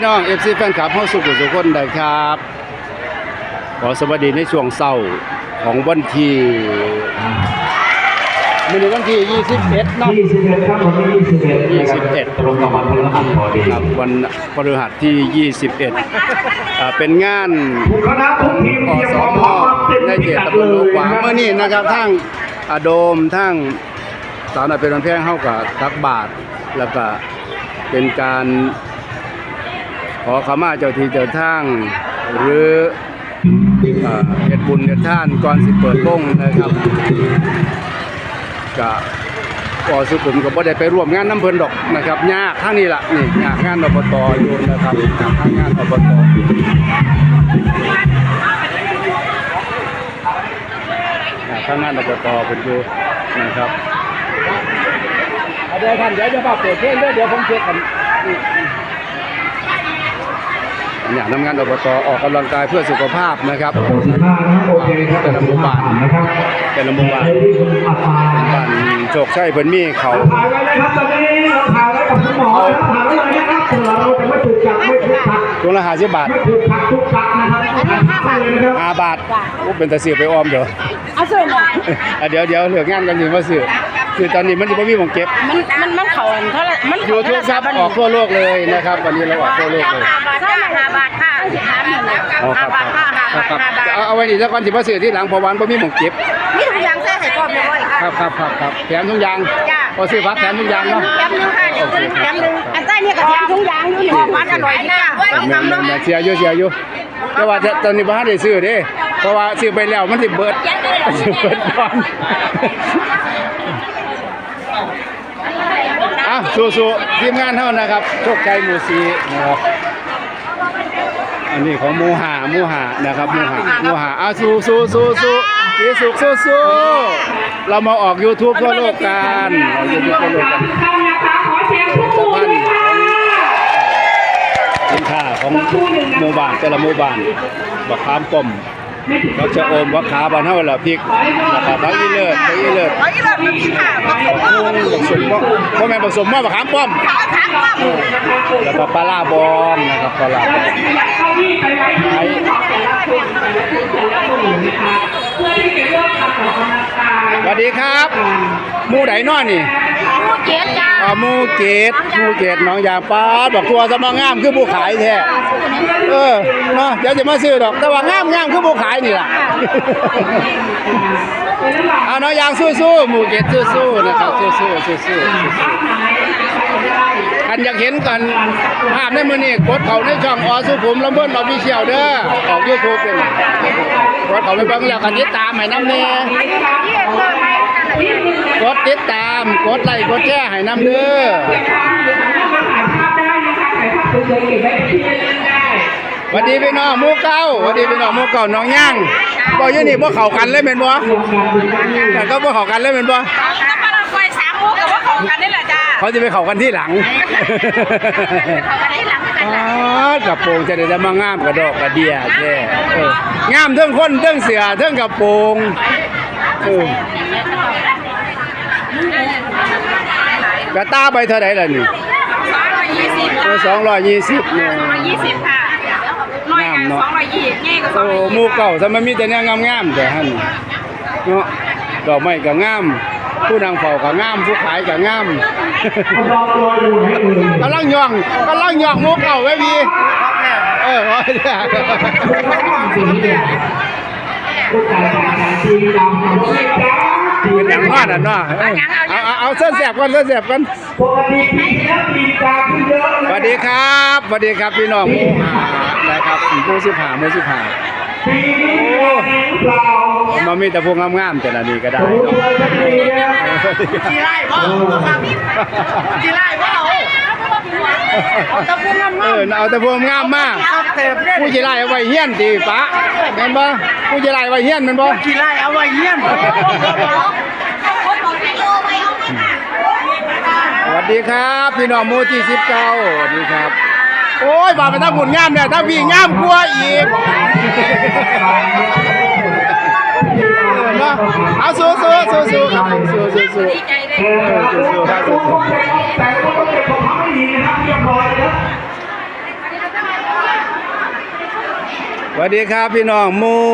พี่น้อง FC แฟนคลับเฮาสุขุสุขคนได้ครับ ขอสวัสดีในช่วงเศร้าของวันที่มื้อนี้วันที่21เนาะ21ครับวันที่21 21ตรงกับวันพฤหัสบดีครับวันพฤหัสที่ 21อ่าเป็นงานทุกคณะทุกทีมอเตรียมสความมพร้อมมาเต็มในพิเขตกัดตำบเลลโลกยหวางนะเมื่อนี้นะครับทั้งอาโดมทั้งสาวนาเป็นวันแพงเฮากับตักบาทแล้วก็เป็นการข อขมาเจ้าที่เจ้าทาง หรือเอ่อเฮ็ดบุญเฮ็ดทานก่อนสิเปิดวงนะครับก็ก็สุขุมก็บ่ได้ไปร่วมงานน้ำเพลินดอกนะครับยากทางนี้ล่ะนี่ยากงานอบตอยู่นะครับทางงานอบตอข้างงานอบตเป็นอยู่นะครับเดี๋ยวท่านเดี๋ยวจะมาเปิดเพลงด้วเดี๋ยวผมเช็คกัน เนี่ยนำงานอบตออกกำลังกายเพื่อสุขภาพนะครับตำบลสิบห้านะครับโอเคครับแต่ละหมู่บ้านนะครับแต่ละหมู่บ้านใครที่คุณอัดมาบ้านโชคชัยเพิ่นมีเขาถ่ายไว้เลยครับตอนนี้เราถ่ายไว้กับคุณหมอนะครับถ่ายไว้เลยนะครับเผื่อเราจะไม่ถูกจับไม่ถูกขัดถุงละ50บาทไม่ถูกขัดทุกขัดนะครับห้าบาทเลยนะครับ5บาทโอ้เป็นตะซื้อไปออมเดี๋ยวเอาเสื้อหน่อย อะเดี๋ยวเดี๋ยวเหลืองานกันอยู่มาซื้อคือตอนนี้มันจะบ่มีหม่องเก็บมันมันมันเขาอันเท่าไหร่มันยูทูบครับออกทั่วโลกเลยนะครับ วันนี้เราออกทั่วโลกเลยห้าบาทห้าห้าบาทค่ะห้าบาทอ๋อคห้ารับบาทห้าห้าครับบาทครับห้าบาทเอาเอาไว้นี่ซะก่อนสิมาซื้อที่หลังเพอวันบ่มีหม่องเก็บนี่ทุกอย่างใส่ไข่กรอบเรียบร้อยค่ะครับครับครับครับแถมทุกอย่างจ้าพอซื้อพักแถมทุกอย่างเนาะแถมหนึงค่ะเดี๋ยวซื้อแถมหนึงอันใต้เนี่ยก็แถมทุกอย่างอยู่นี่มันอร่อยนะแม่นแม่นแม่นเสียอยู่เสียอยู่ แต่ว่าตอนนี้บ่ทันได้ซื้อเด้เพราะว่าซื้อไปแล้วมันสิเบิดสิเบิดก่อนอะสู้ๆทีมงานเฮานะครับโชคชัยหมู่สีนะครับอันนี้ของหมู่หาหมู่หานะครับหมู่หาหมู่หาอะสู้สู้สู้สู้สีสุขสู้สู้เรามาออก YouTube ทั่วโลกกันออก YouTube ทั่วโลกกัน ท่านนะคะขอเสียงทุกคน พัน ด้วยค่ะ สินค้า ของหมู่บ้านแต่ละหมู่บ้านบักขามป้อมเราจะโอมบักขาบ้านเฮาละพริกแล้วก็บักอีเลิศบักอีเลิศร้อยยี่สิบนาทีค่ะบักผสมบ่บ่แม่นผสมมาบักขามป้อมขาขาว่าแล้วก็ปลาร้าบองนะครับปลาร้าบองเก้าอี้ไปไว้ที่มือของแต่ละคนแต่ละคนแต่ละคนนะคะเพื่อที่จะเริ่มการออกกำลังกายสวัสดีครับหมู่ใดน้อนี่ ผู้เจ็ดจ้าอ่าหมู่เกตหมู่เกตน้องยางปาดบอกตัวสมางามคือผู้ขายแท้เออเนาะเดี๋ยวจะมาซื้อดอก แต่ว่างามงามคือผู้ขายนี่ล่ะเอาน้องยางสู้ๆหมู่เกตสู้ๆนะครับสู้ๆสู้ๆอันอยากเห็นกันภาพในมือนี่กดเขาในช่องอสุขุมลำเบิ้ลออฟฟิเชียลเด้อออกยูทูบเป็นกดเขาไปเบิ่งแล้วกันติดตามให้น้ำเน่ กดติดตาม กดไลค์ กดแชร์ให้น้ำเด้อหวัสดีพี่น้องหมู่เก้าหวัสดีพี่น้องหมู่เก้าน้องย่างบ่อยู่นี่บ่เข้ากันเลยแม่นบ่แต่ก็บ่เข้ากันเลยแม่นบ่แล้วมาเราคอยสามโมงกับว่าของกันนี่แหละจ้าเขาจะไปเข้ากันที่หลังของกันที่หลังกันอ๋อกระโปรงจะได้มางามกระดอกกระเดียแท้เอองามเทั้งคนเทั้งเสือเทั้งกระโปรงเออ กระตาไปเท่าไหร่ล่ะนี่สองร้อยยี่สิบเออ220เนี่ยสองร้อยยี่สิบค่ะน้อยกันสองร้อยยี่ง่ายกว่าสองโอ้ร้อยยี่หมู่เก่าทำไมมีแต่แนวงามๆแต่หั่นเนาะดอกไม้ก็งาม ผู้นางเฝ้าก็งาม ผู้ขายก็งามกำลังย่องกำลังย่องหมู่เก่าไว้พี่เออว่าเนี่ยเป็นหยังว่าน่ะเนาะเออเอาเอาเอาเส้นแสบก่อนเส้นแสบก่อนปกติปีที่แล้วปีกาขึ้นเยอะสเลยวัสดีครับสวัสดีครับพี่น้องหมู่หานะครับหมู่สิบหาหมู่สิบหาปีนี้มีอะไรหรือเปล่ามามีแต่พวกงามๆแต่ละนี้ก็ได้ผมเนาะเลยจะดีนะจีไล่พ่อจีไล่พ่อ เอาตะปูงามเออเอาแต่พวกงามมากเต็มเลยผู้จิไล่เอาไว้เฮี้ยนตีปะแม่นบ่ผู้จิไล่ไว้เฮี้ยนแม่นบ่จีไล่เอาไว้เยี่ยมสวัสดีครับพี่น้องหมู่ที่19สวัสดีครับ โอ้ยบ่าไปทางบุญงามเนี่ยถ้าพี่งามกว่าอีกเออเนาะเอาสู้สู้สู้สู้ครับสู้สู้สู้ดีใจ เลยเออสู้ๆครับสู้ๆแต่ก็ต้องเก็บของเขาให้ดีนะครับเรียบร้อยนะครับวัสดีครับพี่น้องหมู่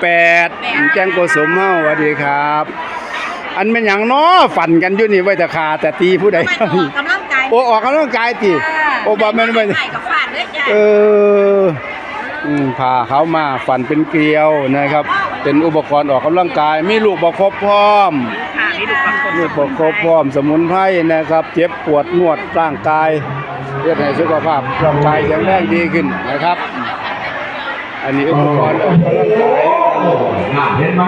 แปดแจ้งโกสมเฮาสวัสดีครับ อันเป็นอย่างน้อฝันกันอยู่นี่ไว้แต่ขาแต่ตีผู้ใดไม่ออกกำลังกายโอ้ออกกำลังกายติโอ้บ่แม่นไว้ใส่กับฟาดเลยจ้ะเอออืมพาเขามาฝันเป็นเกลียวนะครับ เป็นอุปกรณ์ออกกำลังกาย มีลูกประคบพร้อม ค่ะนี่ดูความกดลูกประคบพร้อมสมุนไพรนะครับ เจ็บปวดนวดร่างกายเพื่อให้สุขภาพร่างกายแข็งแรงดีขึ้นนะครับ อันนี้อุปกรณ์ออกกำลังกายน่าเห็นไหม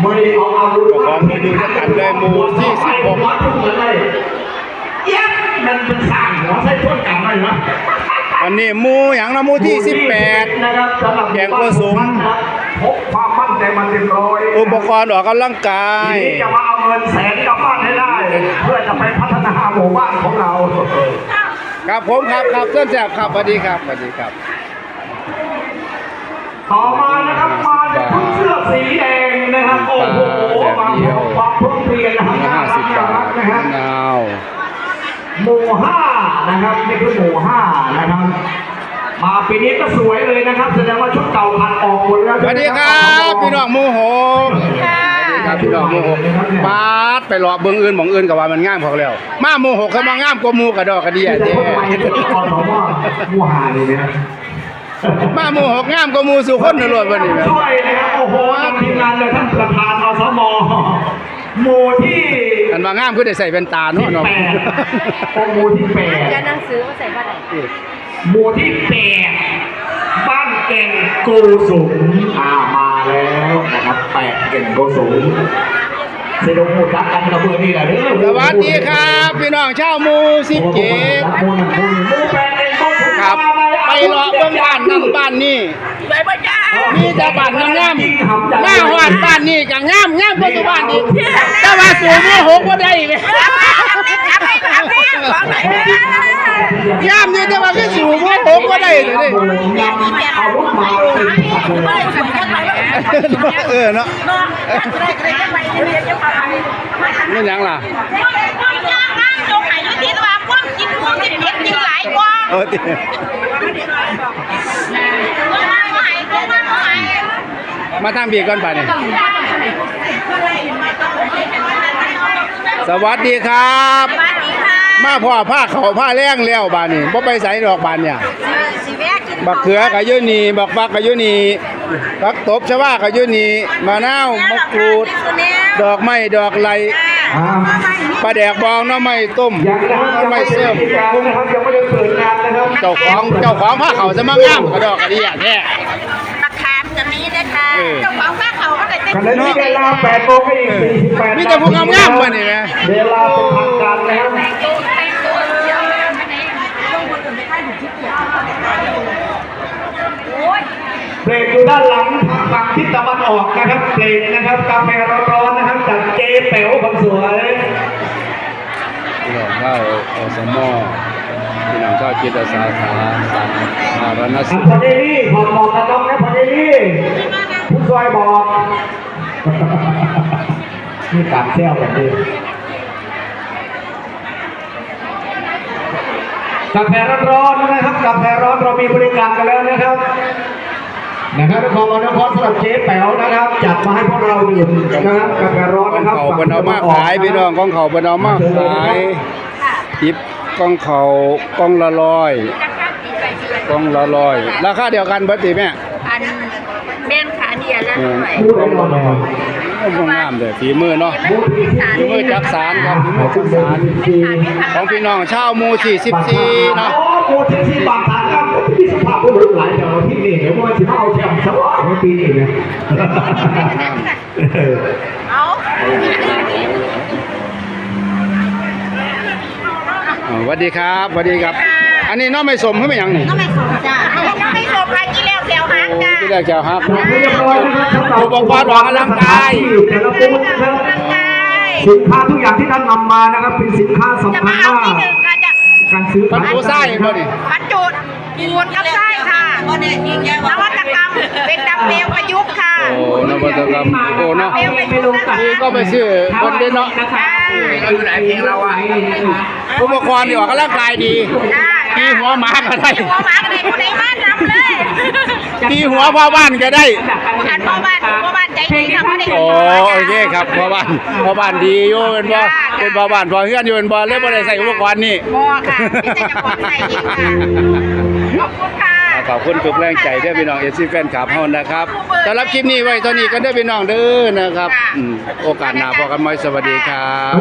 ไม่ได้เอาอาวุธอุปกรณ์ที่ดูจะกันเลยหมู่ที่สิบหกวัดทุกเหมือนเลยเอี้ยะมันเป็นสร้างหัวใส่ต้นกันเลยนะอันนี้หมู่อย่างละหมู่ที่สิบแปดนะครับสำหรับแกงโกสุม พกความมั่นใจมันเต็มร้อยอุปกรณ์ออกกำลังกายทีนี้จะมาเอาเงินแสนกลับบ้านให้ได้ เพื่อจะไปพัฒนาหมู่บ้านของเราครับผมครับครับเส้นแสบครับสวัสดีครับสวัสดีครับ ต่อมานะครับมาจากชุดเสื้อสีแดงนะครับโอ้โหมาพร้อมความพร้อมเพรียงนะครับห้าสิบบาทนะคมะรับนาวหมู่ห้านะครับนี่คือหมู่ห้านะครับ มาปีนี้ก็สวยเลยนะครับ แสดงว่าชุดเก่าพันออกหมดแล้วสวัสดีครับพี่น้องหมู่หกสวัสดีครับพี่น้องหมู่หกปาดไปรอเบิ่งอื่นหมองอื่นกับว่ามันงามพอแล้วมาหมู่หกเขามางามกว่าหมู่กระดอกกระเดียที่เด้จะเข้าไปในตอนของว่าหมู่ห้านี่นะมาหมู่หกงามกว่าหมู่สุคนนรวดวันนี้แม่ช่วยนะครับโอ้โหทำทีมงานเลยท่านประธานอสมหมู่ที่อันว่างามคือได้ใส่แว่นตาเนาะที่เนาะแปดโอ้หมู่ที่แปดจะหนังสือมาใส่บ้านไหน หมู่ที่แปดบ้านเก่งโกสุมอ่ามาแล้วนะครับแปดเก่งโกสุมเสด็จหมู่ทักกันกระเบื้องนี่แหละเด้อสวัสดีครับ พี่น้องชาวหมู่สิบเจ็ดหมู่หนึ่งหมู่หนึ่งหมู่แปดเองโกสุมครับ ไปรอเบิ่งบ้านนั่นบ้านนี่ไปบ้านจ้ามีแต่บ้านงามๆมาฮอดบ้านนี่ก็งามงามกว่าตัวบ้านนี่แต่ว่าสูงหมู่หกบ่ได้แม่ จับไปจับไปของไหนงามอยู่แต่ว่าคือสูงหมู่หกบ่ได้เลยอาวุธมาเออเนาะได้ก็ได้ไปเรียนจะมาอันนี้นี่หยังล่ะจงหายยุติว่าพวกกินพวกกินเล็กกินหลายกว่าเออติหายก็มาหายมาทางบีก่อนป่ะนี่สวัสดีครับสวัสดีค่ะ มาพ่อผ้าเขาผ้าแรงแล้วบ้านนี่บ่ไปใส่ดอกบานเนี่ยสิแวะกินบักเขือก็อยู่นี่บักฟักก็อยู่นี่บักตบชวาก็อยู่นี่มะนาวมะกรูด ดอกไม้ดอกไหลปลาแดกบองหน้อไม้ต้มยังนะครับหน้อไม้เสื่อมยังนะครับยังไม่ได้เปิดงานนะครับเจ้าของเจ้าของผ้าเขาจะมางามกระดอกกระเดียแท้มะขามจะมีนะคะเออเจ้าของบ้านเขาก็เลยเต้นขณะนี้เวลา8โมงก็อีก48มีแต่พวกงามๆมานี่แหมเวลาเป็นทางการนะครับ เบรก อยู่ด้านหลังทางฝั่งทิศตะวันออกนะครับเบรกนะครับกาแฟร้อนๆนะครับจากเจเป๋วคนสวยพี่น้องเข้าอสมพี่น้องชาวจิตอาสาสาสาธารณอัสุนขพอดีนี่ถอดหมอกกันน้องนะพอดีนี่ผู้ช่วยบอกนี่การเที่ยวแบบนี้กาแฟร้อนๆนะครับกาแฟร้อนเรามีบริการกันแล้วนะครับ นะครับขอบคุณนะครับสำหรับเจ๊แป๋วนะครับ จัดมาให้พวกเราดื่มนะครับกาแฟร้อนของนะครับเขาเพิ่นเอามาขายพี่น้องของเขาเพิ่นเอามาขายทิปกองเขากองละร้อยกองละร้อย ราคาเดียวกันเบิดติแม่อันแม่นขาเนี่ยแล้วเอหอน่อยพูดได้หมดเลยโอ้บ่งามเด้อฝีมือเนาะพูดที่สี่ฝีมือจักสารครับฝีมือจักสารของพี่น้องชาวหมู่44เนาะโอ้โหที่ที่บางทางครับ ที่สภาพผู้บริหลายเดี๋ยวที่นี่เดี๋ยวว่าจะมาเอาแชมป์สวะในปีนี้นะเออเอาอ่าสวัสดีครับสวัสดีครับ อันนี้น้องไม่สมเพิ่นเป็นหยังนี่ก็ไม่สมจ้าก็ไม่สมค่ะกี่แล้วแถวหางโอ้จ้าที่แรกจะฮักจัดให้เรียบร้อยนะครับสำหรับอุปกรณ์ออกกำลังกายแต่ละบูธนะครับใช่สินค้าทุกอย่างที่ท่านนำมานะครับเป็นสินค้าจะสำคัมาญเอามากที่หนึ่งค่ะจะการซื้อมันขายผู้ไส้บ่นี่บร รจุปูนกับไส้ค่ะ นวัตกกรรมเป็นดัมเบลประยุกต์ค่ะ โอ้นวัตกรรมโอ้เนาะนี่ก็ไปซื้อคนเด้เนาะเราอยู่ไหนเพลงเราอะอุปกรณ์นี่ออกกำลังกายดีจ้าตีหัวหมาก็ได้หัวหมากันเลยผู้ใดมานำเลยตีหัวพ่อบ้านก็ได้อันพ่อบ้านพ่อบ้านใจดีค่ะพ่อเด็กโอ้โอเคครับพ่อบ้านพ่อบ้านดีอยู่เป็นบ่เป็นพ่อบ้านพ่อเฮือนอยู่เป็นบ่เลยบ่ได้ใส่อุปกรณ์นี่บอค่ะที่จะจะขอใส่เองค่ะ ขอบคุณค่ะขอบคุณทุกแรงใจเด้อพี่น้องเอซีแฟนคลับเฮานะครับสำหรับคลิปนี้ไว้เท่านี้ก็ได้อพี่น้องเด้อนะครับอืมโอกาสหน้าพบกันใหม่สวัสดีครับ